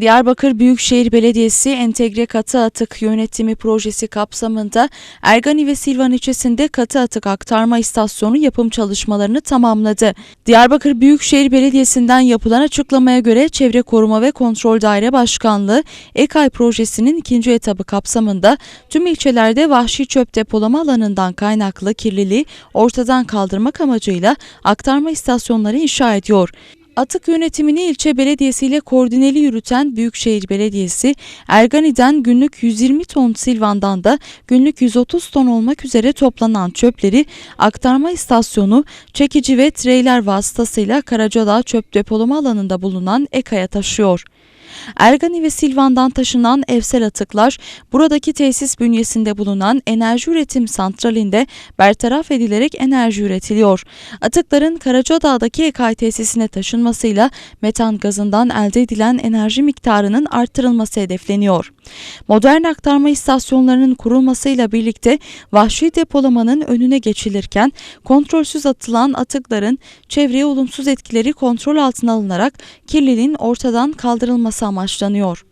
Diyarbakır Büyükşehir Belediyesi Entegre Katı Atık Yönetimi Projesi kapsamında Ergani ve Silvan ilçesinde katı atık aktarma istasyonu yapım çalışmalarını tamamladı. Diyarbakır Büyükşehir Belediyesi'nden yapılan açıklamaya göre Çevre Koruma ve Kontrol Daire Başkanlığı EKAY projesinin ikinci etabı kapsamında tüm ilçelerde vahşi çöp depolama alanından kaynaklı kirliliği ortadan kaldırmak amacıyla aktarma istasyonları inşa ediyor. Atık yönetimini ilçe belediyesiyle koordineli yürüten Büyükşehir Belediyesi, Ergani'den günlük 120 ton Silvan'dan da günlük 130 ton olmak üzere toplanan çöpleri aktarma istasyonu, çekici ve treyler vasıtasıyla Karacadağ çöp depolama alanında bulunan EKA'ya taşıyor. Ergani ve Silvan'dan taşınan evsel atıklar buradaki tesis bünyesinde bulunan enerji üretim santralinde bertaraf edilerek enerji üretiliyor. Atıkların Karacadağ'daki EKAY tesisine taşınmasıyla metan gazından elde edilen enerji miktarının artırılması hedefleniyor. Modern aktarma istasyonlarının kurulmasıyla birlikte vahşi depolamanın önüne geçilirken kontrolsüz atılan atıkların çevreye olumsuz etkileri kontrol altına alınarak kirliliğin ortadan kaldırılması amaçlanıyor.